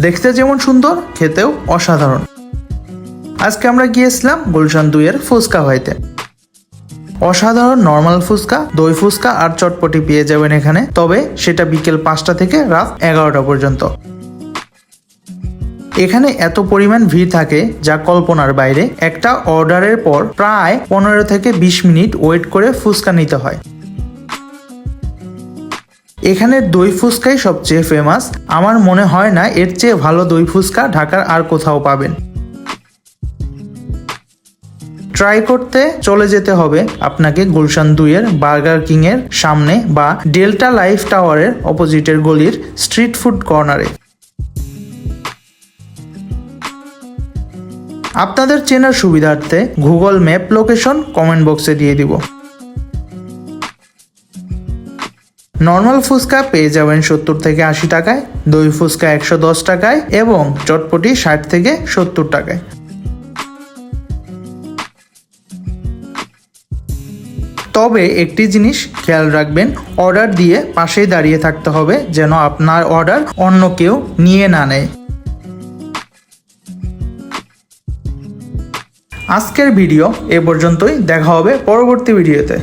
দেখতে যেমন সুন্দর, খেতেও অসাধারণ। আজকে আমরা গিয়েছিলাম গুলশান দুইয়ের ফুচকা হইতে অসাধারণ নর্মাল ফুচকা, দই ফুচকা আর চটপটি পেয়ে যাবেন এখানে। তবে সেটা বিকেল পাঁচটা থেকে রাত এগারোটা পর্যন্ত। এখানে এত পরিমাণ ভিড় থাকে যা কল্পনার বাইরে। একটা অর্ডারের পর প্রায় পনেরো থেকে বিশ মিনিট ওয়েট করে ফুচকা নিতে হয়। এখানে দই ফুচকাই সবচেয়ে ফেমাস আমার মনে হয় না এর চেয়ে ভালো দই ফুচকা ঢাকার আর কোথাও পাবেন। ট্রাই করতে চলে যেতে হবে আপনাকে গুলশান দুইয়ের, বার্গার কিং এর সামনে বা ডেল্টা লাইফ টাওয়ারের অপোজিটের গলির স্ট্রিট ফুড কর্নারে। আপনাদের চেনার সুবিধার্থে গুগল ম্যাপ লোকেশন কমেন্ট বক্সে দিয়ে দিব। নর্মাল ফুচকা পেয়ে যাবেন সত্তর থেকে আশি টাকায়, দই ফুচকা একশো দশ টাকায় এবং চটপটি ষাট থেকে সত্তর টাকায়। তবে একটি জিনিস খেয়াল রাখবেন, অর্ডার দিয়ে পাশেই দাঁড়িয়ে থাকতে হবে যেন আপনার অর্ডার অন্য কেউ নিয়ে না নেয়। আজকের ভিডিও এ পর্যন্তই, দেখা হবে পরবর্তী ভিডিওতে।